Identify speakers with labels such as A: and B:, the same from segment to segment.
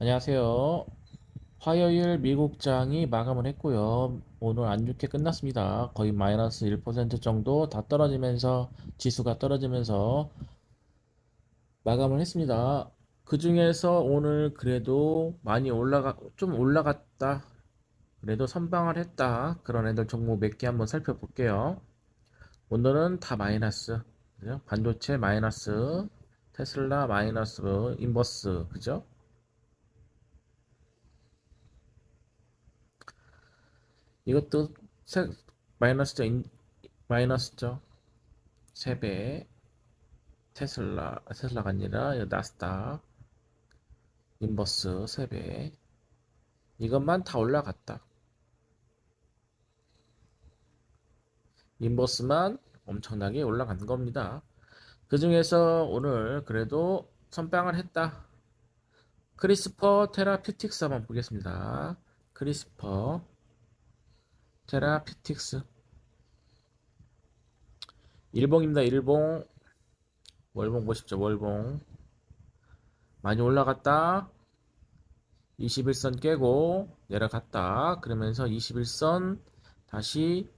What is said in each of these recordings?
A: 안녕하세요. 화요일 미국장이 마감을 했고요. 오늘 안 좋게 끝났습니다. 거의 마이너스 1% 정도 다 떨어지면서 지수가 떨어지면서 마감을 했습니다. 그 중에서 오늘 그래도 많이 올라가 좀 올라갔다. 그래도 선방을 했다. 그런 애들 종목 몇 개 한번 살펴볼게요. 오늘은 다 마이너스. 그죠? 반도체 마이너스, 테슬라 마이너스, 인버스, 그죠? 이것도 세, 마이너스죠. 인, 마이너스죠. 3배. 테슬라, 테슬라가 아니라 나스닥. 인버스 3배. 이것만 다 올라갔다. 인버스만 엄청나게 올라간 겁니다. 그 중에서 오늘 그래도 선빵을 했다. 크리스퍼 테라피틱스 한번 보겠습니다. 크리스퍼 테라피틱스 일봉입니다. 일봉 월봉 보십시오. 월봉 많이 올라갔다. 21선 깨고 내려갔다. 그러면서 21선 다시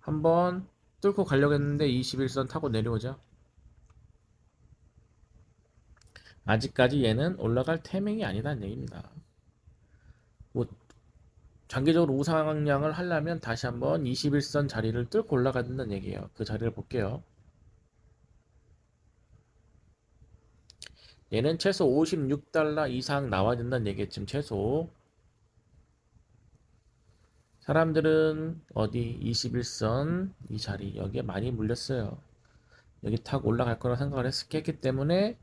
A: 한번 뚫고 가려고 했는데 21선 타고 내려오죠. 아직까지 얘는 올라갈 태명이 아니다는 얘기입니다. 뭐 장기적으로 우상향을 하려면 다시 한번 21선 자리를 뚫고 올라가야 된다는 얘기예요. 그 자리를 볼게요. 얘는 최소 56달러 이상 나와야 된다는 얘기겠지만 최소 사람들은 어디 21선 이 자리 여기에 많이 물렸어요. 여기 타고 올라갈 거라 생각을 했기 때문에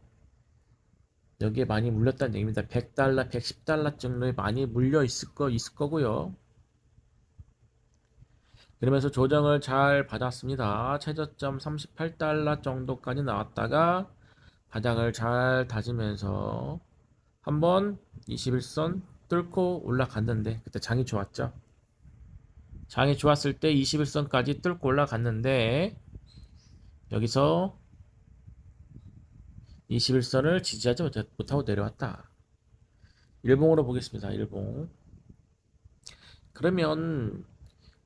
A: 여기에 많이 물렸다는 얘기입니다. 100달러, 110달러 정도에 많이 물려 있을 거 있을 거고요. 그러면서 조정을 잘 받았습니다. 최저점 38달러 정도까지 나왔다가 바닥을 잘 다지면서 한번 21선 뚫고 올라갔는데 그때 장이 좋았죠. 장이 좋았을 때 21선까지 뚫고 올라갔는데 여기서 21선을 지지하지 못하고 내려왔다. 일봉으로 보겠습니다. 일봉. 그러면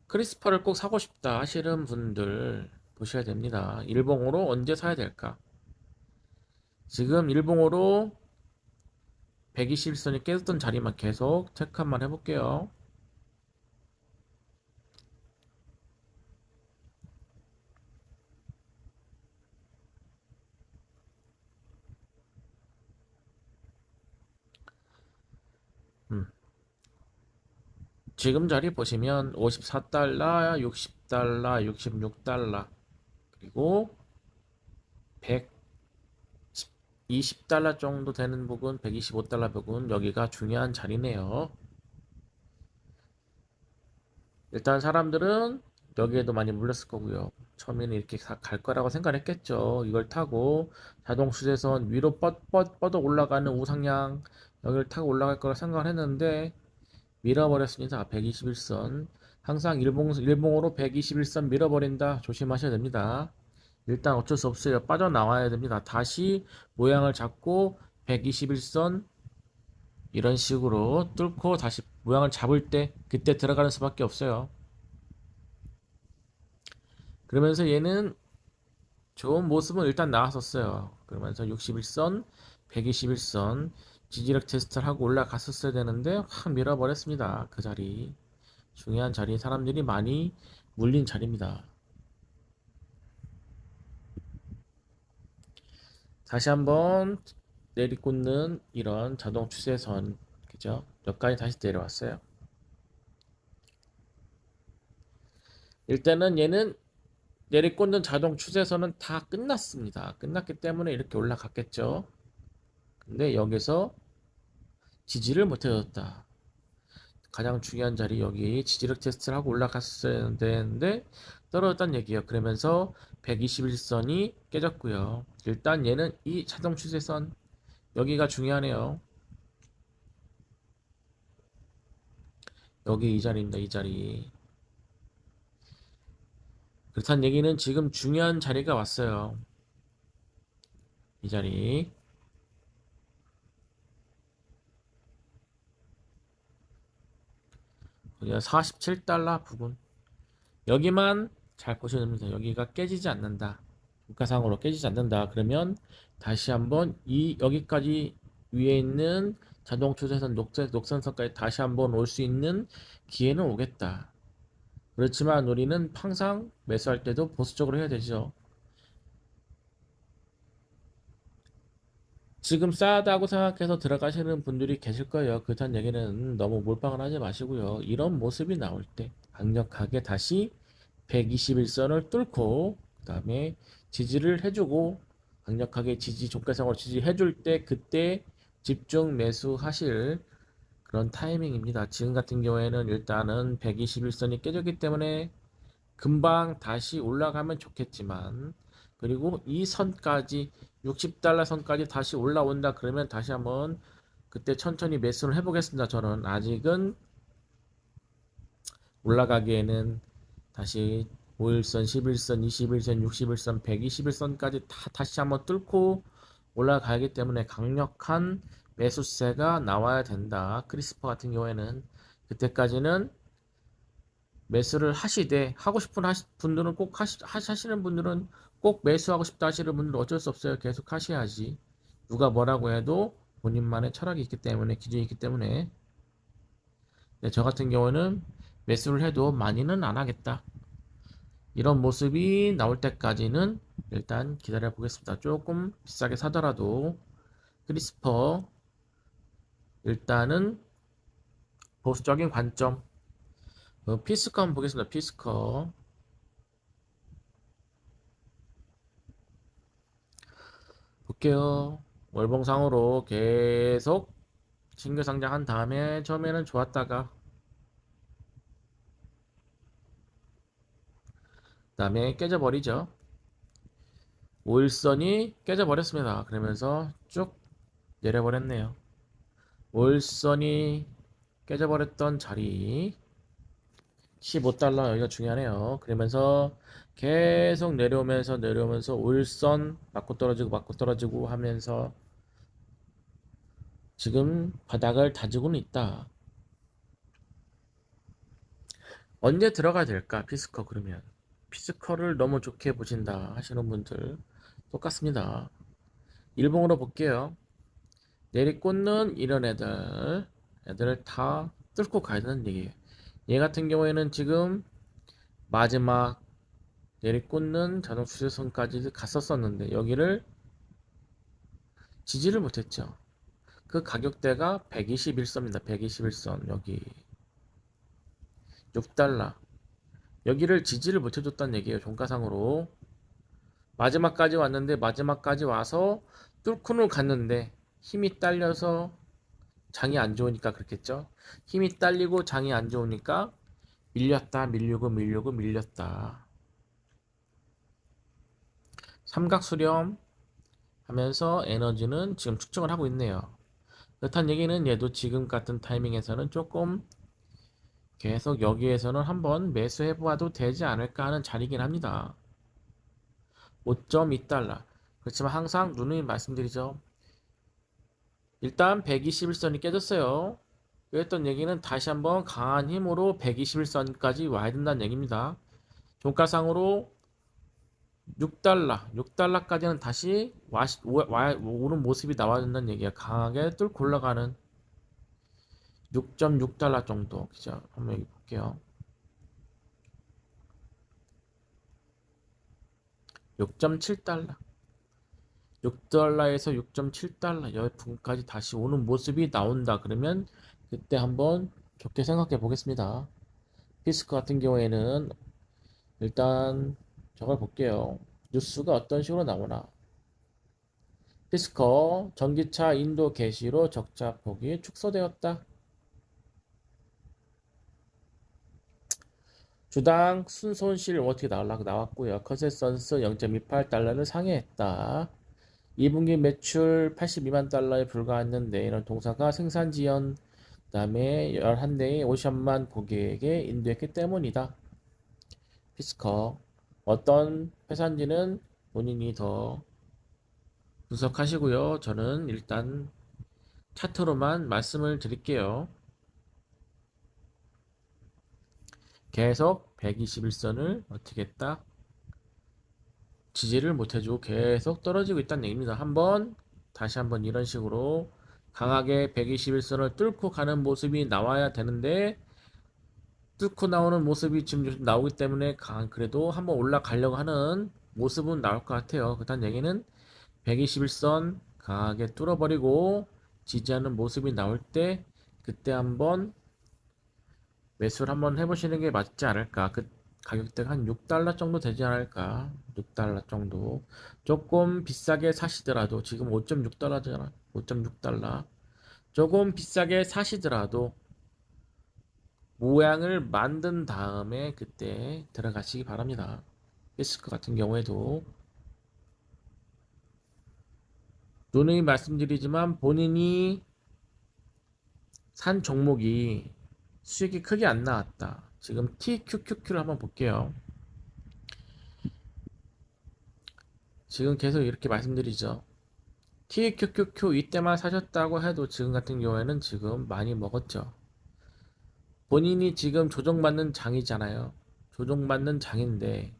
A: 크리스퍼를 꼭 사고 싶다 하시는 분들 보셔야 됩니다. 일봉으로 언제 사야 될까? 지금 일봉으로 121선이 깨졌던 자리만 계속 체크 한번 해볼게요. 지금 자리 보시면 54달러, 60달러, 66달러 그리고 120달러 정도 되는 부분, 125달러 부분 여기가 중요한 자리네요. 일단 사람들은 여기에도 많이 물렸을 거고요. 처음에는 이렇게 갈 거라고 생각했겠죠. 이걸 타고 자동 수제선 위로 뻗, 뻗어 올라가는 우상향 여기를 타고 올라갈 거라 생각을 했는데 밀어버렸습니다. 121선. 항상 일봉, 일봉으로 121선 밀어버린다. 조심하셔야 됩니다. 일단 어쩔 수 없어요. 빠져나와야 됩니다. 다시 모양을 잡고 121선 이런 식으로 뚫고 다시 모양을 잡을 때 그때 들어가는 수밖에 없어요. 그러면서 얘는 좋은 모습은 일단 나왔었어요. 그러면서 61선, 121선 지지력 테스트를 하고 올라갔었어야 되는데 확 밀어버렸습니다. 그 자리. 중요한 자리 사람들이 많이 물린 자리입니다. 다시 한번 내리꽂는 이런 자동 추세선 그죠? 여기까지 다시 내려왔어요. 일단은 얘는 내리꽂는 자동 추세선은 다 끝났습니다. 끝났기 때문에 이렇게 올라갔겠죠. 근데 여기서 지지를 못해줬다. 가장 중요한 자리 여기 지지력 테스트를 하고 올라갔어야 되는데 떨어졌다는 얘기예요. 그러면서 121선이 깨졌고요. 일단 얘는 이 자동 추세선 여기가 중요하네요. 여기 이 자리입니다. 이 자리. 그렇다는 얘기는 지금 중요한 자리가 왔어요. 이 자리. 그냥 47달러 부근 여기만 잘 보셔야 됩니다. 여기가 깨지지 않는다. 물가상으로 깨지지 않는다. 그러면 다시 한번 이 여기까지 위에 있는 자동 추세선 녹색 녹선선까지 다시 한번 올 수 있는 기회는 오겠다. 그렇지만 우리는 항상 매수할 때도 보수적으로 해야 되죠. 지금 싸다고 생각해서 들어가시는 분들이 계실 거예요. 그렇다는 얘기는 너무 몰빵을 하지 마시고요. 이런 모습이 나올 때 강력하게 다시 121선을 뚫고 그 다음에 지지를 해주고 강력하게 지지 종가상으로 지지해줄 때 그때 집중 매수하실 그런 타이밍입니다. 지금 같은 경우에는 일단은 121선이 깨졌기 때문에 금방 다시 올라가면 좋겠지만 그리고 이 선까지 60달러 선까지 다시 올라온다 그러면 다시 한번 그때 천천히 매수를 해보겠습니다. 저는 아직은 올라가기에는 다시 5일선, 11선, 21선, 61선, 121선까지 다 다시 한번 뚫고 올라가기 때문에 강력한 매수세가 나와야 된다. 크리스퍼 같은 경우에는 그때까지는 매수를 하시되 하고 싶은 분들은 꼭 하시, 하시는 분들은 꼭 매수하고 싶다 하시는 분들은 어쩔 수 없어요. 계속 하셔야지. 누가 뭐라고 해도 본인만의 철학이 있기 때문에 기준이 있기 때문에 네, 저 같은 경우는 매수를 해도 많이는 안 하겠다. 이런 모습이 나올 때까지는 일단 기다려 보겠습니다. 조금 비싸게 사더라도 크리스퍼 일단은 보수적인 관점 어, 한번 보겠습니다. 피스커 볼게요. 월봉상으로 계속 신규 상장한 다음에 처음에는 좋았다가 그다음에 깨져버리죠. 5일선이 깨져버렸습니다. 그러면서 쭉 내려버렸네요. 5일선이 깨져버렸던 자리 15달러 여기가 중요하네요. 그러면서 계속 내려오면서 내려오면서 5일선 맞고 떨어지고 맞고 떨어지고 하면서 지금 바닥을 다지고는 있다. 언제 들어가야 될까? 피스커 그러면 피스커를 너무 좋게 보신다 하시는 분들 똑같습니다. 일봉으로 볼게요. 내리꽂는 이런 애들 애들을 다 뚫고 가야 되는 얘기예요. 얘 같은 경우에는 지금 마지막 내리꽂는 자동 추세선까지 갔었었는데 여기를 지지를 못했죠. 그 가격대가 121선입니다. 121선 여기 6달러 여기를 지지를 못해줬다는 얘기예요. 종가상으로 마지막까지 왔는데 마지막까지 와서 뚫고는 갔는데 힘이 딸려서 장이 안 좋으니까 그렇겠죠. 힘이 딸리고 장이 안 좋으니까 밀렸다 밀리고 밀리고 밀렸다. 삼각 수렴 하면서 에너지는 지금 측정을 하고 있네요. 그렇다는 얘기는 얘도 지금 같은 타이밍에서는 조금 계속 여기에서는 한번 매수해 보아도 되지 않을까 하는 자리긴 합니다. 5.2달러. 그렇지만 항상 누누이 말씀드리죠. 일단 121선이 깨졌어요. 그랬던 얘기는 다시 한번 강한 힘으로 121선까지 와야 된다는 얘기입니다. 종가상으로 6달러, 6달러까지는 다시 와, 와, 오는 모습이 나와야 된다는 얘기야. 강하게 뚫고 올라가는 6.6달러 정도. 그죠? 한번 여기 볼게요. 6.7달러. 6달러에서 6.7달러 여기까지 다시 오는 모습이 나온다. 그러면 그때 한번 좋게 생각해 보겠습니다. 피스크 같은 경우에는 일단 저걸 볼게요. 뉴스가 어떤 식으로 나오나. 피스커 전기차 인도 개시로 적자 폭이 축소되었다. 주당 순손실 어떻게 나올라 나왔고요. 컨센서스 0.28달러를 상회했다. 2분기 매출 82만 달러에 불과했는데 이런 동사가 생산 지연 그다음에 11대의 50만 고객에게 인도했기 때문이다. 피스커 어떤 회사인지는 본인이 더 분석하시고요. 저는 일단 차트로만 말씀을 드릴게요. 계속 121선을 어떻게 했다? 지지를 못해주고 계속 떨어지고 있다는 얘기입니다. 한번 다시 한번 이런 식으로 강하게 121선을 뚫고 가는 모습이 나와야 되는데 뚫고 나오는 모습이 지금 나오기 때문에 강 그래도 한번 올라가려고 하는 모습은 나올 것 같아요. 그다음 얘기는 121선 강하게 뚫어버리고 지지하는 모습이 나올 때 그때 한번 매수를 한번 해보시는 게 맞지 않을까. 그 가격대가 한 6달러 정도 되지 않을까. 6달러 정도. 조금 비싸게 사시더라도 지금 5.6달러잖아. 5.6달러. 조금 비싸게 사시더라도 모양을 만든 다음에 그때 들어가시기 바랍니다. 피스크 같은 경우에도 누누이 말씀드리지만 본인이 산 종목이 수익이 크게 안 나왔다. 지금 TQQQ를 한번 볼게요. 지금 계속 이렇게 말씀드리죠. TQQQ 이때만 사셨다고 해도 지금 같은 경우에는 지금 많이 먹었죠. 본인이 지금 조정받는 장이잖아요. 조정받는 장인데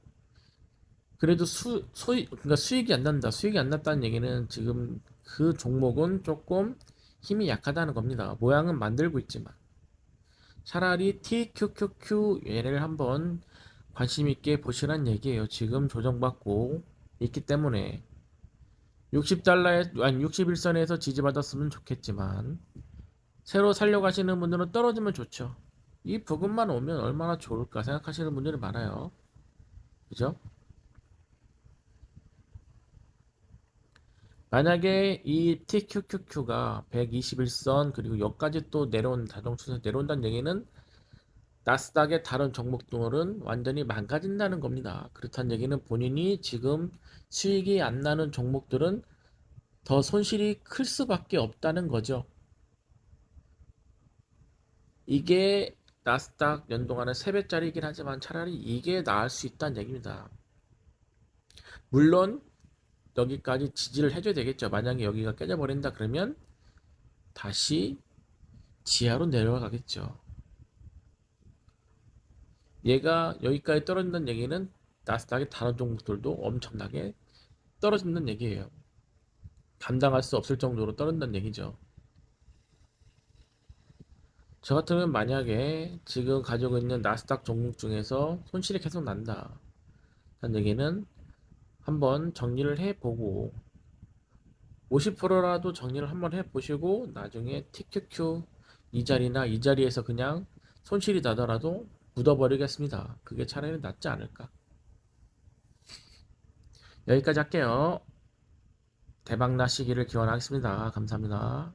A: 그래도 수, 소익, 그러니까 수익이 안 난다. 수익이 안 났다는 얘기는 지금 그 종목은 조금 힘이 약하다는 겁니다. 모양은 만들고 있지만. 차라리 TQQQ 얘를 한번 관심 있게 보시란 얘기예요. 지금 조정받고 있기 때문에 60달러에 아니 61선에서 지지받았으면 좋겠지만 새로 살려고 하시는 분들은 떨어지면 좋죠. 이 부분만 오면 얼마나 좋을까 생각하시는 분들이 많아요. 그죠? 만약에 이 TQQQ가 121선 그리고 여기까지 또 내려온 자동차에서 내려온다는 얘기는 나스닥의 다른 종목들은 완전히 망가진다는 겁니다. 그렇다는 얘기는 본인이 지금 수익이 안 나는 종목들은 더 손실이 클 수밖에 없다는 거죠. 이게 나스닥 연동하는 3배짜리이긴 하지만 차라리 이게 나을 수 있다는 얘기입니다. 물론 여기까지 지지를 해줘야 되겠죠. 만약에 여기가 깨져버린다 그러면 다시 지하로 내려가겠죠. 얘가 여기까지 떨어진다는 얘기는 나스닥의 다른 종목들도 엄청나게 떨어진다는 얘기예요. 감당할 수 없을 정도로 떨어진다는 얘기죠. 저 같으면 만약에 지금 가지고 있는 나스닥 종목 중에서 손실이 계속 난다. 라는 얘기는 한번 정리를 해보고 50%라도 정리를 한번 해보시고 나중에 TQQ 이 자리나 이 자리에서 그냥 손실이 나더라도 묻어버리겠습니다. 그게 차라리 낫지 않을까. 여기까지 할게요. 대박 나시기를 기원하겠습니다. 감사합니다.